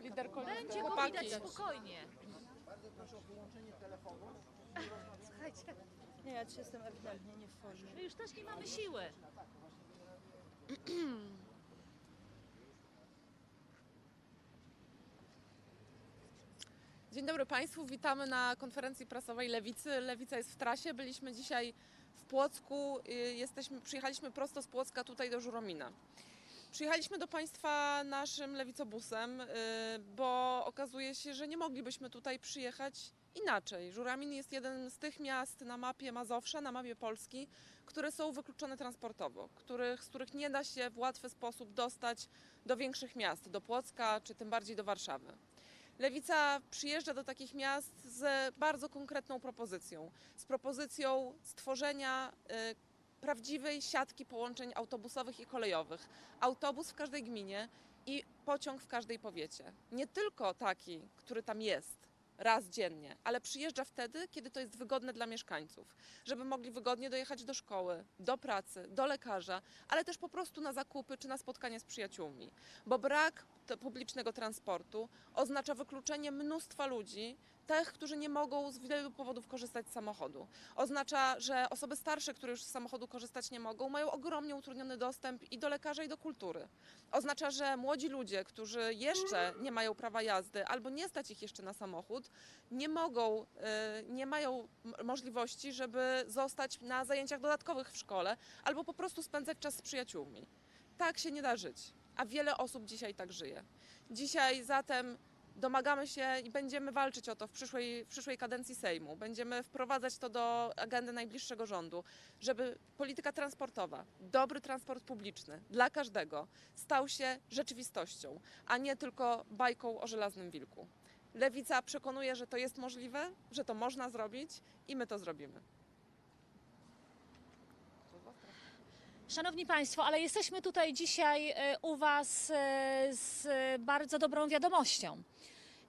Liderko, Będzie go widać spokojnie. Słuchajcie. Nie, ja dzisiaj jestem ewidentnie nie w formie. My już też nie mamy siły. Dzień dobry Państwu, witamy na konferencji prasowej Lewicy. Lewica jest w trasie, byliśmy dzisiaj w Płocku, y, jesteśmy, przyjechaliśmy prosto z Płocka tutaj do Żuromina. Przyjechaliśmy do Państwa naszym lewicobusem, y, bo okazuje się, że nie moglibyśmy tutaj przyjechać inaczej. Żuramin jest jeden z tych miast na mapie Mazowsza, na mapie Polski, które są wykluczone transportowo, których, z których nie da się w łatwy sposób dostać do większych miast, do Płocka czy tym bardziej do Warszawy. Lewica przyjeżdża do takich miast z bardzo konkretną propozycją. Z propozycją stworzenia y, prawdziwej siatki połączeń autobusowych i kolejowych. Autobus w każdej gminie i pociąg w każdej powiecie. Nie tylko taki, który tam jest raz dziennie, ale przyjeżdża wtedy, kiedy to jest wygodne dla mieszkańców, żeby mogli wygodnie dojechać do szkoły, do pracy, do lekarza, ale też po prostu na zakupy czy na spotkanie z przyjaciółmi. Bo brak publicznego transportu oznacza wykluczenie mnóstwa ludzi, tych, którzy nie mogą z wielu powodów korzystać z samochodu. Oznacza, że osoby starsze, które już z samochodu korzystać nie mogą, mają ogromnie utrudniony dostęp i do lekarza, i do kultury. Oznacza, że młodzi ludzie, którzy jeszcze nie mają prawa jazdy albo nie stać ich jeszcze na samochód, nie mogą, y, nie mają możliwości, żeby zostać na zajęciach dodatkowych w szkole albo po prostu spędzać czas z przyjaciółmi. Tak się nie da żyć, a wiele osób dzisiaj tak żyje. Dzisiaj zatem domagamy się i będziemy walczyć o to w przyszłej, w przyszłej kadencji Sejmu. Będziemy wprowadzać to do agendy najbliższego rządu, żeby polityka transportowa, dobry transport publiczny dla każdego stał się rzeczywistością, a nie tylko bajką o żelaznym wilku. Lewica przekonuje, że to jest możliwe, że to można zrobić i my to zrobimy. Szanowni Państwo, ale jesteśmy tutaj dzisiaj e, u Was e, z bardzo dobrą wiadomością.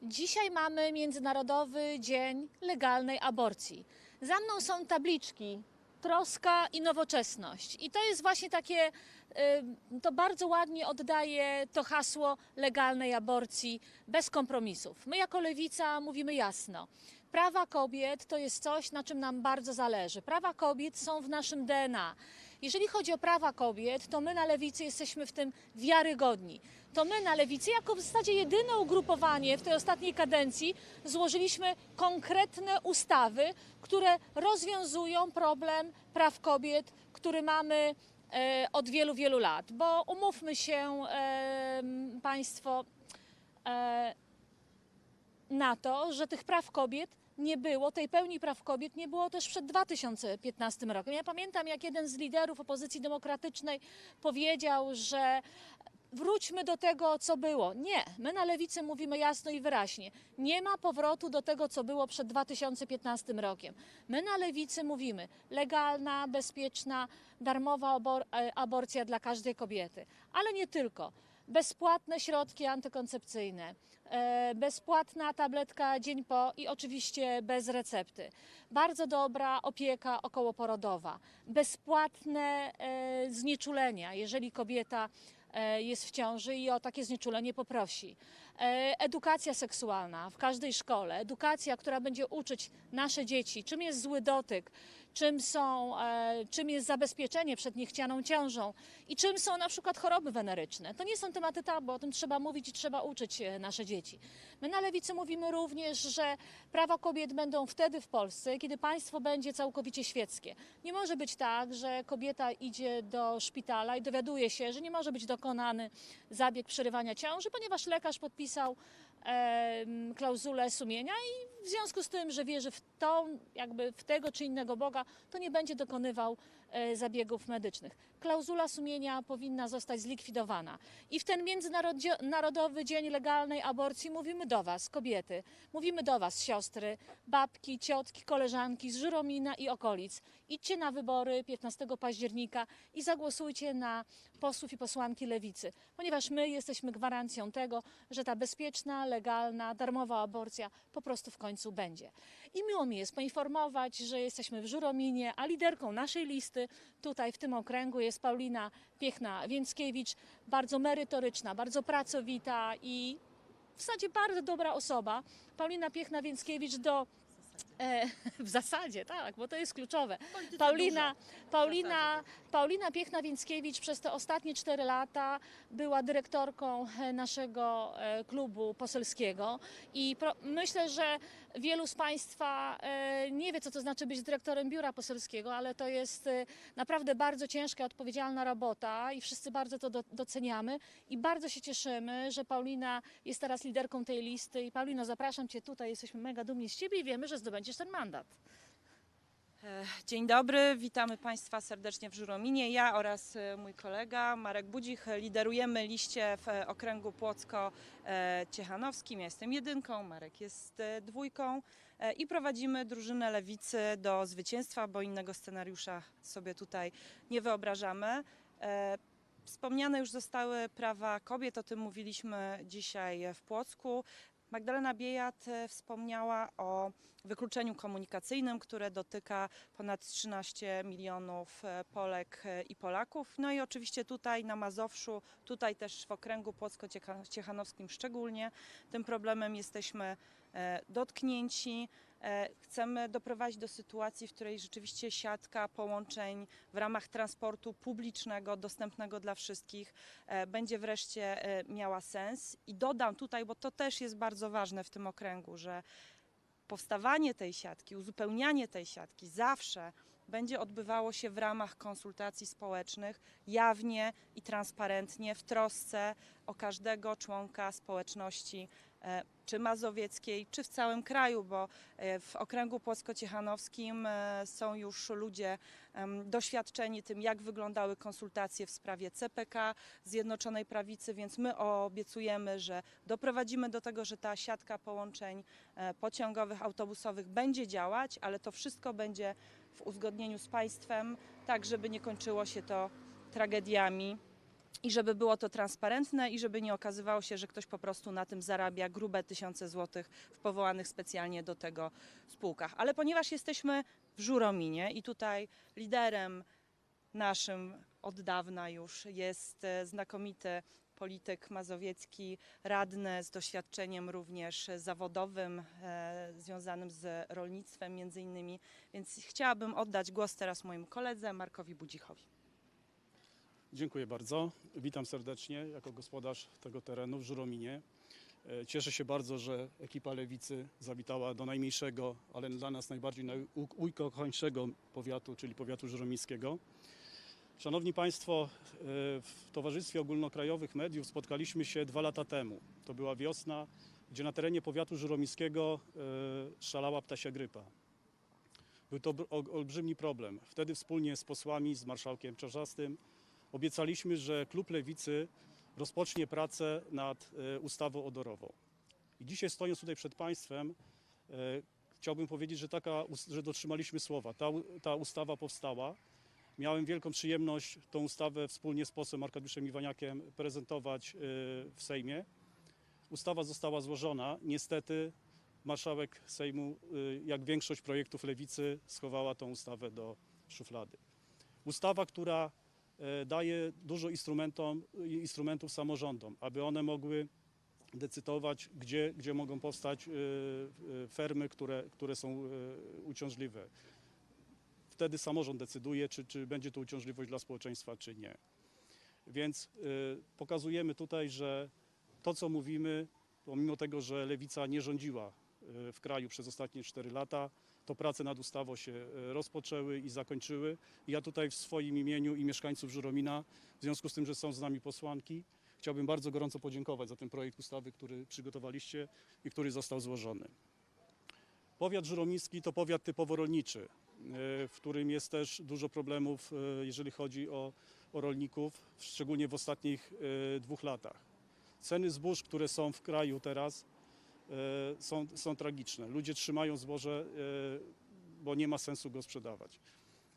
Dzisiaj mamy Międzynarodowy Dzień Legalnej Aborcji. Za mną są tabliczki troska i nowoczesność. I to jest właśnie takie, e, to bardzo ładnie oddaje to hasło legalnej aborcji bez kompromisów. My jako lewica mówimy jasno. Prawa kobiet to jest coś, na czym nam bardzo zależy. Prawa kobiet są w naszym DNA. Jeżeli chodzi o prawa kobiet, to my na lewicy jesteśmy w tym wiarygodni. To my na lewicy, jako w zasadzie jedyne ugrupowanie w tej ostatniej kadencji, złożyliśmy konkretne ustawy, które rozwiązują problem praw kobiet, który mamy e, od wielu, wielu lat. Bo umówmy się, e, Państwo, e, na to, że tych praw kobiet nie było, tej pełni praw kobiet nie było też przed 2015 rokiem. Ja pamiętam, jak jeden z liderów opozycji demokratycznej powiedział, że wróćmy do tego, co było. Nie, my na lewicy mówimy jasno i wyraźnie. Nie ma powrotu do tego, co było przed 2015 rokiem. My na lewicy mówimy legalna, bezpieczna, darmowa abor- e, aborcja dla każdej kobiety. Ale nie tylko. Bezpłatne środki antykoncepcyjne, e, bezpłatna tabletka dzień po i oczywiście bez recepty. Bardzo dobra opieka okołoporodowa, bezpłatne e, znieczulenia, jeżeli kobieta e, jest w ciąży i o takie znieczulenie poprosi. E, Edukacja seksualna w każdej szkole, edukacja, która będzie uczyć nasze dzieci, czym jest zły dotyk, czym, są, e, czym jest zabezpieczenie przed niechcianą ciążą i czym są na przykład choroby weneryczne. To nie są tematy tabu, o tym trzeba mówić i trzeba uczyć e, nasze dzieci. My na lewicy mówimy również, że prawa kobiet będą wtedy w Polsce, kiedy państwo będzie całkowicie świeckie. Nie może być tak, że kobieta idzie do szpitala i dowiaduje się, że nie może być dokonany zabieg przerywania ciąży, ponieważ lekarz podpisał em, klauzulę sumienia i w związku z tym, że wierzy w tą, jakby w tego czy innego Boga, to nie będzie dokonywał e, zabiegów medycznych. Klauzula sumienia powinna zostać zlikwidowana. I w ten Międzynarodowy Dzień Legalnej Aborcji mówimy do Was, kobiety, mówimy do Was, siostry, babki, ciotki, koleżanki z Żyromina i okolic. Idźcie na wybory 15 października i zagłosujcie na posłów i posłanki lewicy, ponieważ my jesteśmy gwarancją tego, że ta bezpieczna, legalna, darmowa aborcja po prostu w końcu będzie. I miło mi jest poinformować, że jesteśmy w Żurominie, a liderką naszej listy tutaj w tym okręgu jest Paulina Piechna-Więckiewicz, bardzo merytoryczna, bardzo pracowita i w zasadzie bardzo dobra osoba, Paulina Piechna-Więckiewicz do E, w zasadzie, tak, bo to jest kluczowe. Paulina, Paulina, Paulina Piechna-Więckiewicz przez te ostatnie cztery lata była dyrektorką e, naszego e, klubu poselskiego i pro, myślę, że wielu z Państwa e, nie wie, co to znaczy być dyrektorem biura poselskiego, ale to jest naprawdę bardzo ciężka, odpowiedzialna robota i wszyscy bardzo to do, doceniamy i bardzo się cieszymy, że Paulina jest teraz liderką tej listy i Paulino, zapraszam Cię tutaj, jesteśmy mega dumni z Ciebie i wiemy, że zdobędziesz ten mandat. E, Dzień dobry, witamy Państwa serdecznie w Żurominie. Ja oraz e, mój kolega Marek Budzich liderujemy liście w e, okręgu Płocko-Ciechanowskim. Ja jestem jedynką, Marek jest dwójką i prowadzimy drużynę Lewicy do zwycięstwa, bo innego scenariusza sobie tutaj nie wyobrażamy. Wspomniane już zostały prawa kobiet, o tym mówiliśmy dzisiaj w Płocku. Magdalena Biejat e, wspomniała o wykluczeniu komunikacyjnym, które dotyka ponad 13 milionów e, Polek e, i Polaków. No i oczywiście tutaj na Mazowszu, tutaj też w okręgu płocko-ciechanowskim szczególnie tym problemem jesteśmy dotknięci. E, Chcemy doprowadzić do sytuacji, w której rzeczywiście siatka połączeń w ramach transportu publicznego, dostępnego dla wszystkich, e, będzie wreszcie e, miała sens. I dodam tutaj, bo to też jest bardzo ważne w tym okręgu, że powstawanie tej siatki, uzupełnianie tej siatki zawsze będzie odbywało się w ramach konsultacji społecznych, jawnie i transparentnie, w trosce o każdego członka społeczności, czy mazowieckiej, czy w całym kraju, bo e, w okręgu płocko-ciechanowskim e, są już ludzie doświadczeni tym, jak wyglądały konsultacje w sprawie CPK Zjednoczonej Prawicy, więc my obiecujemy, że doprowadzimy do tego, że ta siatka połączeń e, pociągowych, autobusowych będzie działać, ale to wszystko będzie w uzgodnieniu z państwem, tak żeby nie kończyło się to tragediami i żeby było to transparentne i żeby nie okazywało się, że ktoś po prostu na tym zarabia grube tysiące złotych w powołanych specjalnie do tego spółkach. Ale ponieważ jesteśmy w Żurominie i tutaj liderem naszym od dawna już jest e, znakomity polityk mazowiecki, radny z doświadczeniem również zawodowym e, związanym z rolnictwem między innymi. Więc chciałabym oddać głos teraz mojemu koledze Markowi Budzichowi. Dziękuję bardzo. Witam serdecznie jako gospodarz tego terenu w Żurominie. E, Cieszę się bardzo, że ekipa Lewicy zawitała do najmniejszego, ale dla nas najbardziej najukochańszego powiatu, czyli powiatu żuromińskiego. Szanowni Państwo, e, w Towarzystwie Ogólnokrajowych Mediów spotkaliśmy się dwa lata temu. To była wiosna, gdzie na terenie powiatu żuromińskiego e, szalała ptasia grypa. Był to br- ol- olbrzymi problem. Wtedy wspólnie z posłami, z marszałkiem Czarzastym obiecaliśmy, że klub Lewicy rozpocznie pracę nad e, ustawą odorową. I dzisiaj stojąc tutaj przed Państwem, e, chciałbym powiedzieć, że, taka, że dotrzymaliśmy słowa. Ta, ta ustawa powstała. Miałem wielką przyjemność tą ustawę wspólnie z posłem Arkadiuszem Iwaniakiem prezentować e, w Sejmie. Ustawa została złożona. Niestety marszałek Sejmu, jak większość projektów Lewicy, schowała tą ustawę do szuflady. Ustawa, która daje dużo instrumentom, instrumentów samorządom, aby one mogły decydować, gdzie, gdzie mogą powstać e, e, fermy, które, które są e, uciążliwe. Wtedy samorząd decyduje, czy, czy będzie to uciążliwość dla społeczeństwa, czy nie. Więc e, pokazujemy tutaj, że to, co mówimy, pomimo tego, że lewica nie rządziła e, w kraju przez ostatnie 4 lata, to prace nad ustawą się e, rozpoczęły i zakończyły. Ja tutaj w swoim imieniu i mieszkańców Żuromina, w związku z tym, że są z nami posłanki, chciałbym bardzo gorąco podziękować za ten projekt ustawy, który przygotowaliście i który został złożony. Powiat żuromiński to powiat typowo rolniczy, e, w którym jest też dużo problemów, e, jeżeli chodzi o, o rolników, szczególnie w ostatnich dwóch latach. Ceny zbóż, które są w kraju teraz, są, są tragiczne. Ludzie trzymają zboże, e, bo nie ma sensu go sprzedawać.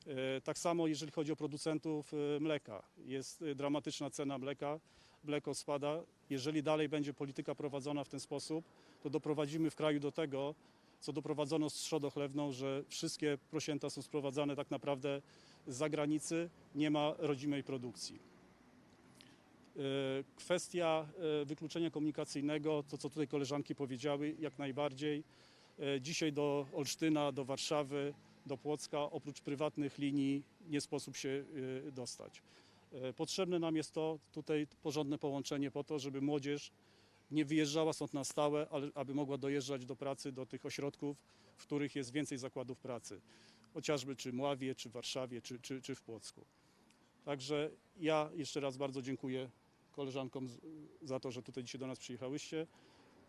E, Tak samo jeżeli chodzi o producentów e, mleka. Jest e, dramatyczna cena mleka, mleko spada. Jeżeli dalej będzie polityka prowadzona w ten sposób, to doprowadzimy w kraju do tego, co doprowadzono z trzodą chlewną, że wszystkie prosięta są sprowadzane tak naprawdę z zagranicy, nie ma rodzimej produkcji. E, Kwestia e, wykluczenia komunikacyjnego, to co tutaj koleżanki powiedziały, jak najbardziej. E, Dzisiaj do Olsztyna, do Warszawy, do Płocka, oprócz prywatnych linii nie sposób się dostać. Potrzebne nam jest to tutaj porządne połączenie po to, żeby młodzież nie wyjeżdżała stąd na stałe, ale aby mogła dojeżdżać do pracy, do tych ośrodków, w których jest więcej zakładów pracy. Chociażby czy Mławie, czy w Warszawie, czy, czy, czy w Płocku. Także ja jeszcze raz bardzo dziękuję koleżankom za to, że tutaj dzisiaj do nas przyjechałyście.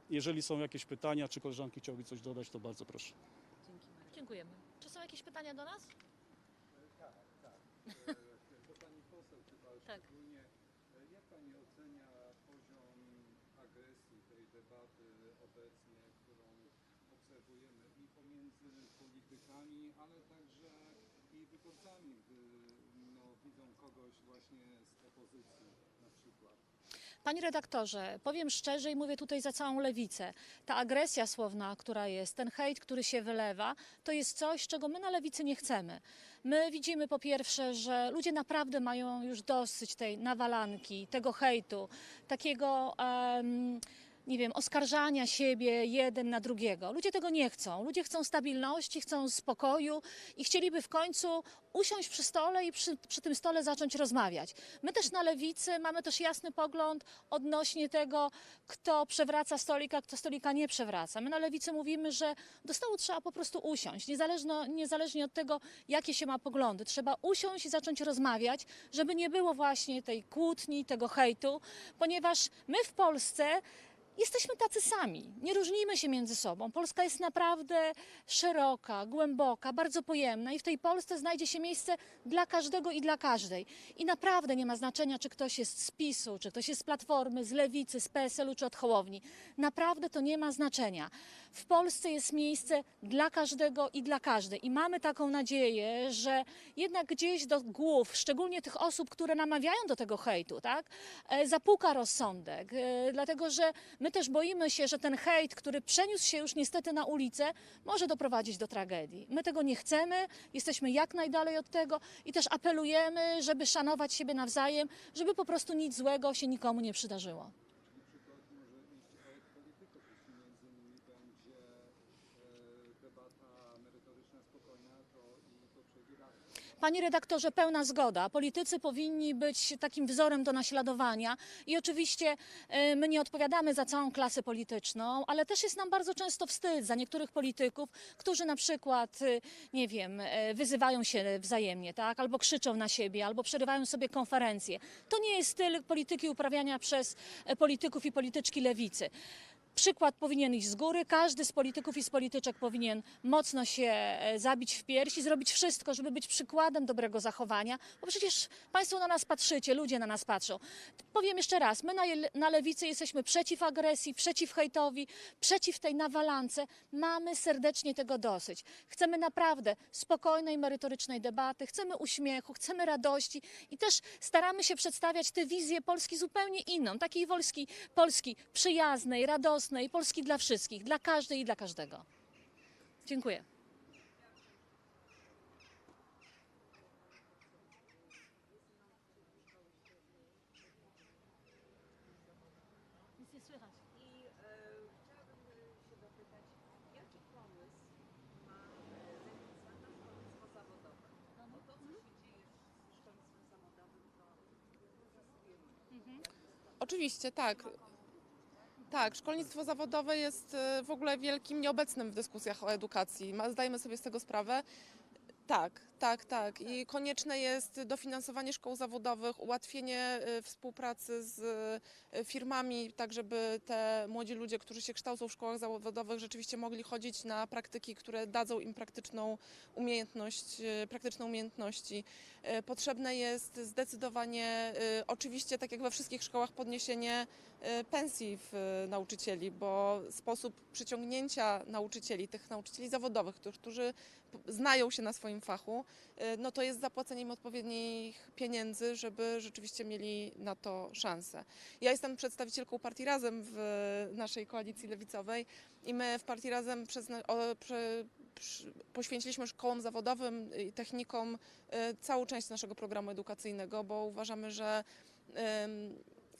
Jeżeli są jakieś pytania, czy koleżanki chciałyby coś dodać, to bardzo proszę. Dziękujemy. Czy są jakieś pytania do nas? Do pani poseł chyba Tak. szczególnie, e, jak pani ocenia poziom agresji tej debaty obecnie, którą obserwujemy i pomiędzy politykami, ale także i wyborcami, gdy no, widzą kogoś właśnie z opozycji. Panie redaktorze, powiem szczerze i mówię tutaj za całą lewicę. Ta agresja słowna, która jest, ten hejt, który się wylewa, to jest coś, czego my na lewicy nie chcemy. My widzimy po pierwsze, że ludzie naprawdę mają już dosyć tej nawalanki, tego hejtu, takiego. em, nie wiem, oskarżania siebie jeden na drugiego. Ludzie tego nie chcą. Ludzie chcą stabilności, chcą spokoju i chcieliby w końcu usiąść przy stole i przy, przy tym stole zacząć rozmawiać. My też na lewicy mamy też jasny pogląd odnośnie tego, kto przewraca stolika, kto stolika nie przewraca. My na lewicy mówimy, że do stołu trzeba po prostu usiąść, niezależno, niezależnie od tego, jakie się ma poglądy. Trzeba usiąść i zacząć rozmawiać, żeby nie było właśnie tej kłótni, tego hejtu, ponieważ my w Polsce jesteśmy tacy sami. Nie różnimy się między sobą. Polska jest naprawdę szeroka, głęboka, bardzo pojemna i w tej Polsce znajdzie się miejsce dla każdego i dla każdej. I naprawdę nie ma znaczenia, czy ktoś jest z PiSu, czy ktoś jest z Platformy, z Lewicy, z PSL-u, czy od Hołowni. Naprawdę to nie ma znaczenia. W Polsce jest miejsce dla każdego i dla każdej. I mamy taką nadzieję, że jednak gdzieś do głów, szczególnie tych osób, które namawiają do tego hejtu, tak, e, zapuka rozsądek. E, Dlatego, że my też boimy się, że ten hejt, który przeniósł się już niestety na ulicę, może doprowadzić do tragedii. My tego nie chcemy, jesteśmy jak najdalej od tego i też apelujemy, żeby szanować siebie nawzajem, żeby po prostu nic złego się nikomu nie przydarzyło. Na przykład może iść od polityków, jeśli między nimi będzie e, debata merytoryczna, spokojna, to i to przejdzie dalej. Panie redaktorze, pełna zgoda. Politycy powinni być takim wzorem do naśladowania i oczywiście e, my nie odpowiadamy za całą klasę polityczną, ale też jest nam bardzo często wstyd za niektórych polityków, którzy na przykład, e, nie wiem, e, wyzywają się wzajemnie, tak? albo krzyczą na siebie, albo przerywają sobie konferencje. To nie jest styl polityki uprawiania przez polityków i polityczki lewicy. Przykład powinien iść z góry. Każdy z polityków i z polityczek powinien mocno się e, zabić w pierś i zrobić wszystko, żeby być przykładem dobrego zachowania, bo przecież Państwo na nas patrzycie, ludzie na nas patrzą. Powiem jeszcze raz, my na, na lewicy jesteśmy przeciw agresji, przeciw hejtowi, przeciw tej nawalance. Mamy serdecznie tego dosyć. Chcemy naprawdę spokojnej, merytorycznej debaty, chcemy uśmiechu, chcemy radości i też staramy się przedstawiać tę wizję Polski zupełnie inną, takiej Polski, Polski przyjaznej, radosnej, Polski dla wszystkich, dla każdej i dla każdego. Dziękuję. Nic nie słychać. I chciałabym się dopytać, jaki pomysł ma Lewica na szkolnictwo zawodowe? Bo to, co się dzieje z szkolnictwem zawodowym, to zasługuje Oczywiście, tak. Tak, szkolnictwo zawodowe jest e, w ogóle wielkim nieobecnym w dyskusjach o edukacji. Zdajemy sobie z tego sprawę. Tak, tak, tak. I konieczne jest dofinansowanie szkół zawodowych, ułatwienie e, współpracy z e, firmami, tak żeby te młodzi ludzie, którzy się kształcą w szkołach zawodowych, rzeczywiście mogli chodzić na praktyki, które dadzą im praktyczną umiejętność, praktyczne umiejętności. Potrzebne jest zdecydowanie, oczywiście, tak jak we wszystkich szkołach, podniesienie pensji w, e, nauczycieli, bo sposób przyciągnięcia nauczycieli, tych nauczycieli zawodowych, którzy, znają się na swoim fachu, e, no to jest zapłacenie im odpowiednich pieniędzy, żeby rzeczywiście mieli na to szansę. Ja jestem przedstawicielką partii Razem w naszej koalicji lewicowej i my w partii Razem przezna- o, przy, poświęciliśmy szkołom zawodowym i technikom całą część naszego programu edukacyjnego, bo uważamy, że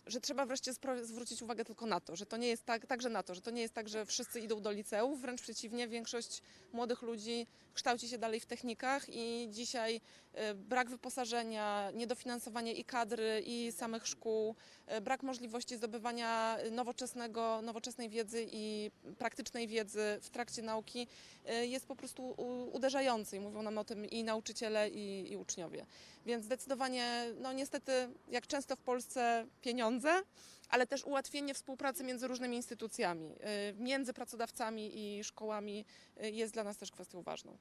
że trzeba wreszcie zwrócić uwagę tylko na to, że to nie jest tak, także na to, że to nie jest tak, że wszyscy idą do liceów, wręcz przeciwnie, większość młodych ludzi kształci się dalej w technikach i dzisiaj e, brak wyposażenia, niedofinansowanie i kadry, i samych szkół, e, brak możliwości zdobywania nowoczesnego, nowoczesnej wiedzy i praktycznej wiedzy w trakcie nauki e, jest po prostu uderzający i mówią nam o tym i nauczyciele, i, i uczniowie. Więc zdecydowanie, no niestety, jak często w Polsce, pieniądze, ale też ułatwienie współpracy między różnymi instytucjami, y, między pracodawcami i szkołami y, jest dla nas też kwestią ważną.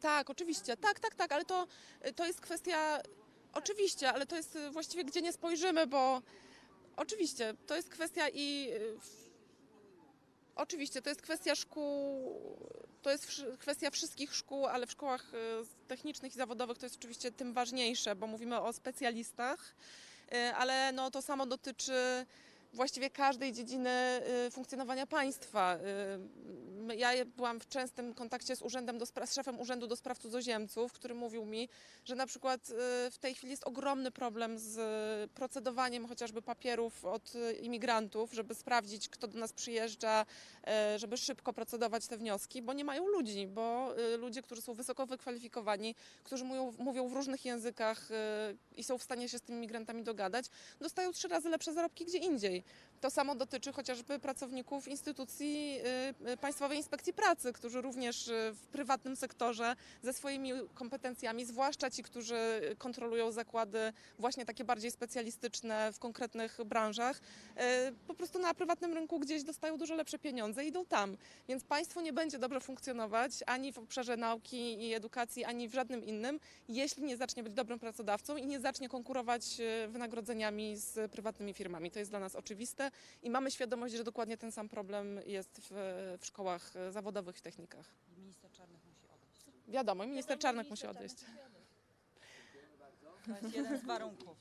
Tak, y, oczywiście, tak, tak, tak, ale to, to jest kwestia, oczywiście, ale to jest y, właściwie gdzie nie spojrzymy, bo oczywiście, to jest kwestia i y, oczywiście, to jest kwestia szkół, to jest kwestia wszystkich szkół, ale w szkołach y, technicznych i zawodowych to jest oczywiście tym ważniejsze, bo mówimy o specjalistach, y, ale no, to samo dotyczy właściwie każdej dziedziny y, funkcjonowania państwa. Ja byłam w częstym kontakcie z urzędem do z szefem Urzędu do Spraw Cudzoziemców, który mówił mi, że na przykład y, w tej chwili jest ogromny problem z y, procedowaniem chociażby papierów od y, imigrantów, żeby sprawdzić, kto do nas przyjeżdża, żeby szybko procedować te wnioski, bo nie mają ludzi, bo ludzie, którzy są wysoko wykwalifikowani, którzy mówią, mówią w różnych językach i są w stanie się z tymi migrantami dogadać, dostają trzy razy lepsze zarobki gdzie indziej. To samo dotyczy chociażby pracowników instytucji y, Państwowej Inspekcji Pracy, którzy również y, w prywatnym sektorze ze swoimi kompetencjami, zwłaszcza ci, którzy kontrolują zakłady właśnie takie bardziej specjalistyczne w konkretnych branżach, y, po prostu na prywatnym rynku gdzieś dostają dużo lepsze pieniądze i idą tam. Więc państwo nie będzie dobrze funkcjonować ani w obszarze nauki i edukacji, ani w żadnym innym, jeśli nie zacznie być dobrym pracodawcą i nie zacznie konkurować e, wynagrodzeniami z prywatnymi firmami. To jest dla nas oczywiste i mamy świadomość, że dokładnie ten sam problem jest w, w szkołach e, zawodowych i technikach. I minister Czarnek musi odejść. Wiadomo, minister Czarnek musi odejść. To jest jeden z warunków.